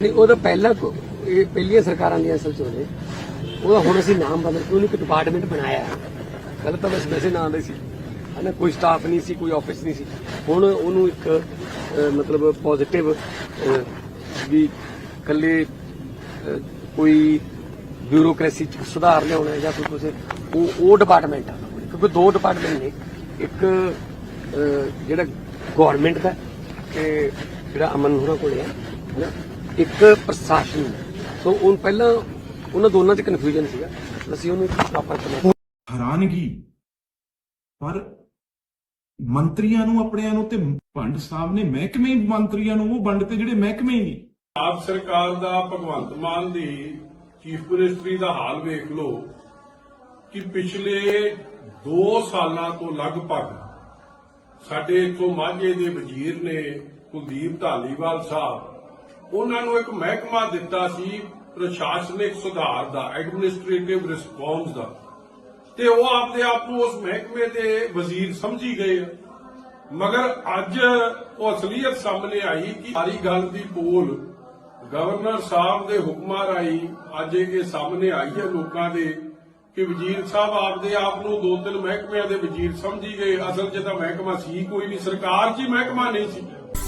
ਨਹੀਂ ਉਹਦਾ ਪਹਿਲਾਂ ਇਹ ਪਹਿਲੀਆਂ ਸਰਕਾਰਾਂ ਦੀਆਂ ਅਸਲ ਚ ਉਹਨੇ ਉਹਦਾ ਹੁਣ ਅਸੀਂ ਨਾਮ ਬਦਲ ਕੇ ਉਹਨੂੰ ਇੱਕ ਡਿਪਾਰਟਮੈਂਟ ਬਣਾਇਆ। ਪਹਿਲਾਂ ਤਾਂ ਬਸ ਵੈਸੇ ਨਾਂ ਦੇ ਸੀ। ਹਨਾ ਕੋਈ ਸਟਾਫ ਨਹੀਂ ਸੀ ਕੋਈ ਆਫਿਸ ਨਹੀਂ ਸੀ। ਹੁਣ ਉਹਨੂੰ ਇੱਕ ਅਹ, ਮਤਲਬ ਪੋਜ਼ਿਟਿਵ ਵੀ ਇਕੱਲੇ ਅਹ, ਕੋਈ ਬਿਊਰੋਕ੍ਰੇਸੀ ਚ ਸੁਧਾਰ ਲਿਆਉਣਾ ਜਾਂ ਕੋਈ ਕੁਝ ਉਹ ਉਹ ਡਿਪਾਰਟਮੈਂਟ ਆ। ਕਿਉਂਕਿ ਦੋ ਡਿਪਾਰਟਮੈਂਟ ਨੇ। ਇੱਕ ਅਹ, ਜਿਹੜਾ ਗਵਰਨਮੈਂਟ ਦਾ ਤੇ ਜਿਹੜਾ ਅਮਨ ਹੋਰਾਂ ਕੋਲੇ ਹੈ ਹਨਾ ਇੱਕ ਪ੍ਰਸ਼ਾਸਨ। ਸੋ ਉਹ ਪਹਿਲਾਂ ਉਹਨਾਂ ਦੋਨਾਂ 'ਚ ਕਨਫਿਊਜ਼ਨ ਸੀਗਾ। ਅਸੀਂ ਉਹਨੂੰ ਪ੍ਰੋਪਰ ਕਨੈਕਟ ਹੈਰਾਨਗੀ। ਪਰ ਮੰਤਰੀਆਂ ਨੂੰ ਆਪਣਿਆਂ ਨੂੰ ਤੇ ਭੰਡ ਸਾਹਿਬ ਨੇ ਮਹਿਕਮੇ ਹੀ ਮੰਤਰੀਆਂ ਨੂੰ ਉਹ ਵੰਡ ਤੇ ਜਿਹੜੇ ਮਹਿਕਮੇ ਹੀ ਨਹੀਂ। ਆਪ ਸਰਕਾਰ ਦਾ ਭਗਵੰਤ ਮਾਨ ਦੀ ਚੀਫ ਮਿਨਿਸਟਰੀ ਦਾ ਹਾਲ ਵੇਖ ਲਓ ਕਿ ਪਿਛਲੇ 2 ਸਾਲਾਂ ਤੋਂ ਲਗਭਗ ਸਾਡੇ ਇੱਥੋਂ ਮਾਝੇ ਦੇ ਵਜ਼ੀਰ ਨੇ ਕੁਲਦੀਪ ਢਾਲੀਵਾਲ ਸਾਹਿਬ ਉਹਨਾਂ ਨੂੰ ਇੱਕ ਮਹਿਕਮਾ ਦਿੱਤਾ ਸੀ ਪ੍ਰਸ਼ਾਸਨਿਕ ਸੁਧਾਰ ਦਾ ਐਡਮਿਨਿਸਟ੍ਰੇਟਿਵ ਰਿਸਪੌਂਸ ਦਾ। ਤੇ ਉਹ ਆਪਦੇ ਆਪ ਨੂੰ ਉਸ ਮਹਿਕਮੇ ਦੇ ਵਜ਼ੀਰ ਸਮਝੀ ਗਏ ਮਗਰ ਅੱਜ ਉਹ ਅਸਲੀਅਤ ਸਾਹਮਣੇ ਆਈ ਕਿ ਸਾਰੀ ਗੱਲ ਦੀ ਬੋਲ ਗਵਰਨਰ ਸਾਹਿਬ ਦੇ ਹੁਕਮਾਂ ਰਾਹੀਂ ਅੱਜ ਇਹ ਸਾਹਮਣੇ ਆਈ ਹੈ ਲੋਕਾਂ ਦੇ ਕਿ ਵਜ਼ੀਰ ਸਾਹਿਬ ਆਪਦੇ ਆਪ ਨੂੰ ਦੋ ਤਿੰਨ ਮਹਿਕਮਿਆਂ ਦੇ ਵਜ਼ੀਰ ਸਮਝੀ ਗਏ। ਅਸਲ 'ਚ ਤਾਂ ਮਹਿਕਮਾ ਸੀ, ਕੋਈ ਨਹੀਂ ਸਰਕਾਰ 'ਚ ਹੀ ਮਹਿਕਮਾ ਨਹੀਂ ਸੀ।